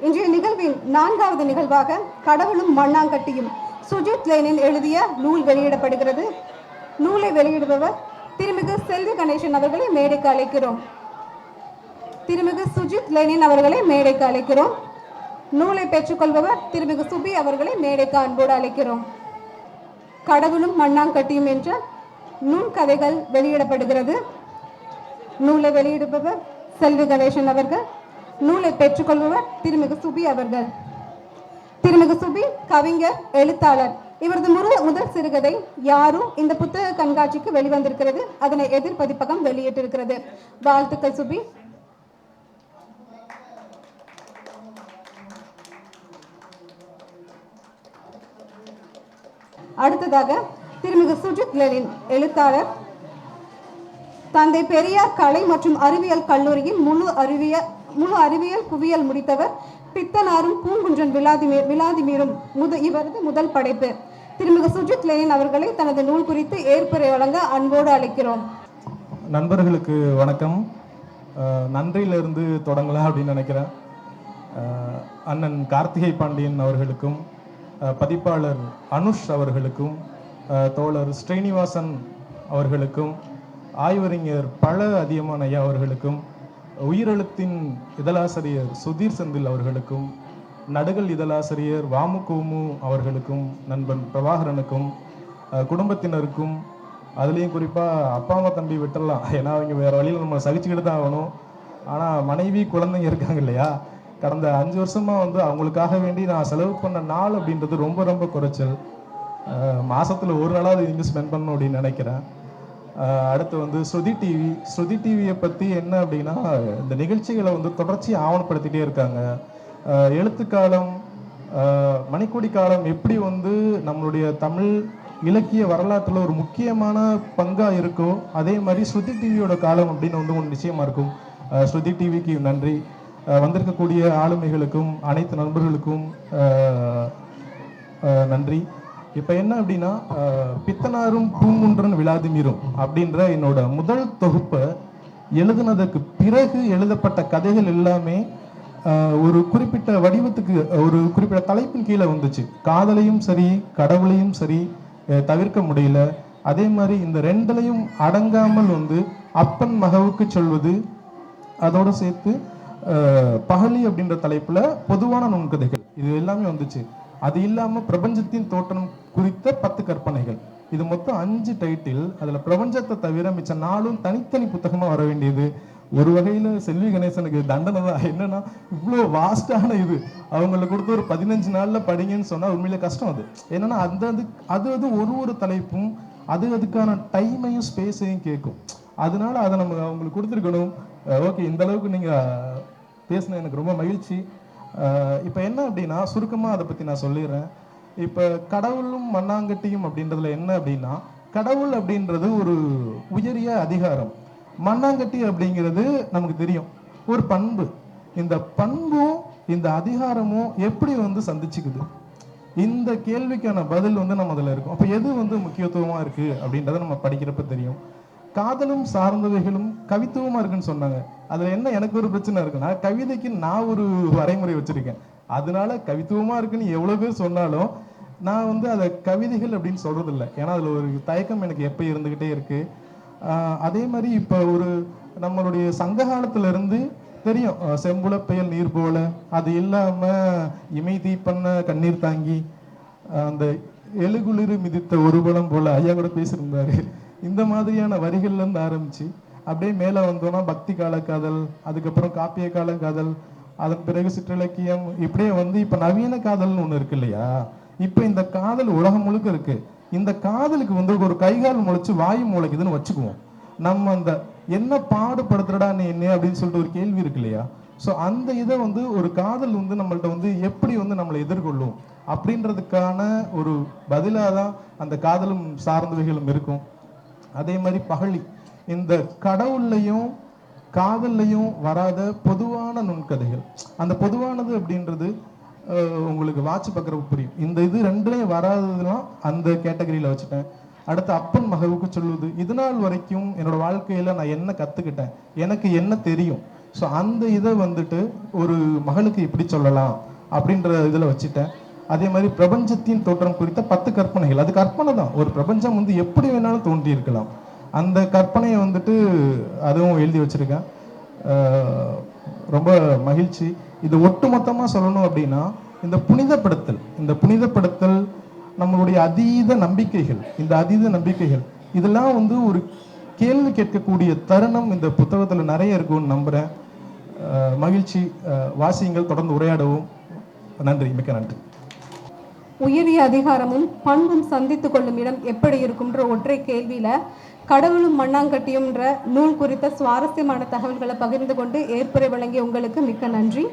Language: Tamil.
இன்றைய நிகழ்வின் நான்காவது நிகழ்வாக கடவுளும் மண்ணாங்கட்டியும் சுஜித் லேனில் எழுதிய நூல் வெளியிடப்படுகிறது. நூலை வெளியிடுபவர் திருமிகு செல்வி கணேசன் அவர்களை மேடைக்கு அழைக்கிறோம். திருமிகு சுஜித் லேனின் அவர்களை மேடைக்கு அழைக்கிறோம். நூலை பெற்றுக்கொள்பவர் திருமிகு சுபி அவர்களை மேடைக்கு அன்போடு அழைக்கிறோம். கடவுளும் மண்ணாங்கட்டியும் என்ற நுண்கதைகள் வெளியிடப்படுகிறது. நூலை வெளியிடுபவர் செல்வி கணேசன் அவர்கள். நூலை பெற்றுக்கொள்பவர் திருமிகு சுபி அவர்கள். திருமிகு சுபி கவிஞர் எழுத்தாளர். இவரது முரு முதல் சிறுகதை யாரும் இந்த புத்தக கண்காட்சிக்கு வெளிவந்திருக்கிறது. அதனை எதிர்பதிப்பகம் வெளியிட்டிருக்கிறது. வாழ்த்துக்கள் சுபி. அடுத்ததாக திருமிகு சுஜித் லெனின் எழுத்தாளர். தந்தை பெரியார் கலை மற்றும் அறிவியல் கல்லூரியின் முழு அறிவியல் முழு அறிவியல் குவியல் முடித்தவர் பித்தனாரும் பூங்குன்றன் விளாதிமீர் விளாதிமீரும் முத இவரது முதல் படைப்பு. திருமிகு சுஜித் லெனின் அவர்களை தனது நூல் குறித்து ஏற்புரை வழங்க அன்போடு அழைக்கிறோம். நண்பர்களுக்கு வணக்கம். நன்றியிலிருந்து தொடங்கலாம் அப்படின்னு நினைக்கிறேன். அண்ணன் கார்த்திகை பாண்டியன் அவர்களுக்கும் பதிப்பாளர் அனுஷ் அவர்களுக்கும் தோழர் ஸ்ரீனிவாசன் அவர்களுக்கும் ஆய்வறிஞர் பல அதிகமான ஐயா அவர்களுக்கும் உயிரெழுத்தின் இதழாசிரியர் சுதீர் செந்தில் அவர்களுக்கும் நடுகள் இதழாசிரியர் வாமுகோமு அவர்களுக்கும் நண்பன் பிரபாகரனுக்கும் குடும்பத்தினருக்கும் அதுலேயும் குறிப்பாக அப்பா அம்மா தம்பி விட்டுடலாம் ஏன்னா அவங்க வேறு வழியில் நம்ம சகிச்சுக்கிட்டு தான் ஆகணும். ஆனால் மனைவி குழந்தைங்க இருக்காங்க இல்லையா? கடந்த அஞ்சு வருஷமாக வந்து அவங்களுக்காக வேண்டி நான் செலவு பண்ண நாள் அப்படின்றது ரொம்ப ரொம்ப குறைச்சல். மாதத்தில் ஒரு நாளாவது இங்கே ஸ்பெண்ட் பண்ணணும் அப்படின்னு நினைக்கிறேன். அடுத்து வந்து ஸ்ருதி டிவி. ஸ்ருதி டிவியை பற்றி என்ன அப்படின்னா இந்த நிகழ்ச்சிகளை வந்து தொடர்ச்சி ஆவணப்படுத்திகிட்டே இருக்காங்க. எழுத்துக்காலம் மணிக்கொடி காலம் எப்படி வந்து நம்மளுடைய தமிழ் இலக்கிய வரலாற்றில் ஒரு முக்கியமான பங்காக இருக்கோ அதே மாதிரி ஸ்ருதி டிவியோட காலம் அப்படின்னு வந்து ஒன்று நிச்சயமாக இருக்கும். ஸ்ருதி டிவிக்கு நன்றி. வந்திருக்கக்கூடிய ஆளுமைகளுக்கும் அனைத்து நண்பர்களுக்கும் நன்றி. இப்போ என்ன அப்படின்னா பித்தனாரும் பூங்குன்றன் விளாதிமீரும் அப்படின்ற என்னோட முதல் தொகுப்பை எழுதுனதுக்கு பிறகு எழுதப்பட்ட கதைகள் எல்லாமே ஒரு குறிப்பிட்ட வடிவத்துக்கு ஒரு குறிப்பிட்ட தலைப்பின் கீழே வந்துச்சு. காதலையும் சரி கடவுளையும் சரி தவிர்க்க முடியல. அதே மாதிரி இந்த ரெண்டுலையும் அடங்காமல் வந்து அப்பன் மகவுக்கு சொல்வது அதோடு சேர்த்து பகலி அப்படின்ற தலைப்பில் பொதுவான நுண்கதைகள். இது எல்லாமே வந்துச்சு. அது இல்லாம பிரபஞ்சத்தின் தோற்றம் குறித்த பத்து கற்பனைகள். இது மொத்தம் அஞ்சு டைட்டில் அதுல பிரபஞ்சத்தை தவிர மிச்ச நாளும் தனித்தனி புத்தகமா வர வேண்டியது. ஒரு வகையில செல்வி கணேசனுக்கு தண்டனை தான். என்னன்னா இவ்வளோ வாஸ்டான இது. அவங்களுக்கு கொடுத்து ஒரு பதினஞ்சு நாள்ல படிங்கன்னு சொன்னா உண்மையில கஷ்டம் அது. என்னன்னா அந்த அது அது அது ஒரு ஒரு தலைப்பும் அது அதுக்கான டைமையும் ஸ்பேஸையும் கேட்கும். அதனால அதை நம்ம அவங்களுக்கு கொடுத்துருக்கணும். ஓகே இந்த அளவுக்கு நீங்க பேசின எனக்கு ரொம்ப மகிழ்ச்சி. இப்போ என்ன அப்படின்னா சுருக்கமாக அதை பற்றி நான் சொல்லிடுறேன். இப்போ கடவுளும் மண்ணாங்கட்டியும் அப்படின்றதுல என்ன அப்படின்னா கடவுள் அப்படின்றது ஒரு உயரிய அதிகாரம். மண்ணாங்கட்டி அப்படிங்கிறது நமக்கு தெரியும். ஒரு பண்பு. இந்த பண்பும் இந்த அதிகாரமும் எப்படி வந்து சந்திச்சுக்குது? இந்த கேள்விக்கான பதில் வந்து நம்ம அதில் இருக்கும். அப்போ எது வந்து முக்கியத்துவமாக இருக்குது அப்படின்றத நம்ம படிக்கிறப்ப தெரியும். காதலும் சார்ந்தவைகளும் கவித்துவமா இருக்குன்னு சொன்னாங்க. அதுல என்ன எனக்கு ஒரு பிரச்சனை இருக்குன்னா கவிதைக்கு நான் ஒரு வரைமுறை வச்சிருக்கேன். அதனால கவித்துவமா இருக்குன்னு எவ்வளவு பேர் சொன்னாலும் நான் வந்து அதை கவிதைகள் அப்படின்னு சொல்றது இல்லை ஏன்னா அதுல ஒரு தயக்கம் எனக்கு எப்போ இருந்துகிட்டே இருக்கு. அதே மாதிரி இப்போ ஒரு நம்மளுடைய சங்க காலத்துல இருந்து தெரியும் செம்புல பெயல் நீர் போல அது இல்லாம இமை தீப்பண்ண கண்ணீர் தாங்கி அந்த எழுகுளிரு மிதித்த ஒரு பலம் போல ஐயா கூட பேசியிருந்தாரு. இந்த மாதிரியான வரிகள்ல இருந்து ஆரம்பிச்சு அப்படியே மேல வந்தோம்னா பக்தி கால காதல் அதுக்கப்புறம் காப்பிய கால காதல் அதன் பிறகு சிற்றிலக்கியம் இப்படியே வந்து இப்ப நவீன காதல்னு ஒண்ணு இருக்கு இல்லையா? இப்ப இந்த காதல் உலகம் முழுக்க இருக்கு. இந்த காதலுக்கு வந்து ஒரு கைகால் முளைச்சு வாயு முளைக்குதுன்னு வச்சுக்குவோம். நம்ம அந்த என்ன பாடுபடுத்துறடா நீ என்ன அப்படின்னு சொல்லிட்டு ஒரு கேள்வி இருக்கு இல்லையா? ஸோ அந்த இதை வந்து ஒரு காதல் வந்து நம்மள்ட்ட வந்து எப்படி வந்து நம்மளை எதிர்கொள்ளும்? அப்படின்றதுக்கான ஒரு பதிலாக தான் அந்த காதலும் சார்ந்தவைகளும் இருக்கும். அதே மாதிரி பகழி இந்த கடவுள்லையும் காதல்லையும் வராத பொதுவான நுண்கதைகள். அந்த பொதுவானது அப்படின்றது உங்களுக்கு வாட்ச் பார்க்குறப்ப புரியும். இந்த இது ரெண்டுலையும் வராததுலாம் அந்த கேட்டகரியில் வச்சுட்டேன். அடுத்து அப்பன் மகவுக்கு சொல்லுவது இது நாள் வரைக்கும் என்னோட வாழ்க்கையில நான் என்ன கத்துக்கிட்டேன்? எனக்கு என்ன தெரியும்? ஸோ அந்த இதை வந்துட்டு ஒரு மகளுக்கு இப்படி சொல்லலாம் அப்படின்ற இதில் வச்சுட்டேன். அதே மாதிரி பிரபஞ்சத்தின் தோற்றம் குறித்த பத்து கற்பனைகள். அது கற்பனை தான். ஒரு பிரபஞ்சம் வந்து எப்படி வேணாலும் தோன்றி இருக்கலாம். அந்த கற்பனையை வந்துட்டு அதுவும் எழுதி வச்சிருக்கேன். ரொம்ப மகிழ்ச்சி. இது ஒட்டுமொத்தமாக சொல்லணும் அப்படின்னா இந்த புனிதப்படுத்தல் இந்த புனிதப்படுத்தல் நம்மளுடைய அதீத நம்பிக்கைகள் இந்த அதீத நம்பிக்கைகள் இதெல்லாம் வந்து ஒரு கேள்வி கேட்கக்கூடிய தருணம் இந்த புத்தகத்தில் நிறைய இருக்கும்னு நம்புகிறேன் மகிழ்ச்சி. வாசியங்கள். தொடர்ந்து உரையாடவும். நன்றி. மிக்க நன்றி. உயரிய அதிகாரமும் பண்பும் சந்தித்துக் கொள்ளும் இடம் எப்படி இருக்கும்ன்ற ஒற்றை கேள்வியில கடவுளும் மண்ணாங்கட்டியும்ன்ற நூல் குறித்த சுவாரஸ்யமான தகவல்களை பகிர்ந்து கொண்டு ஏற்புரை வழங்கிய உங்களுக்கு மிக்க நன்றி.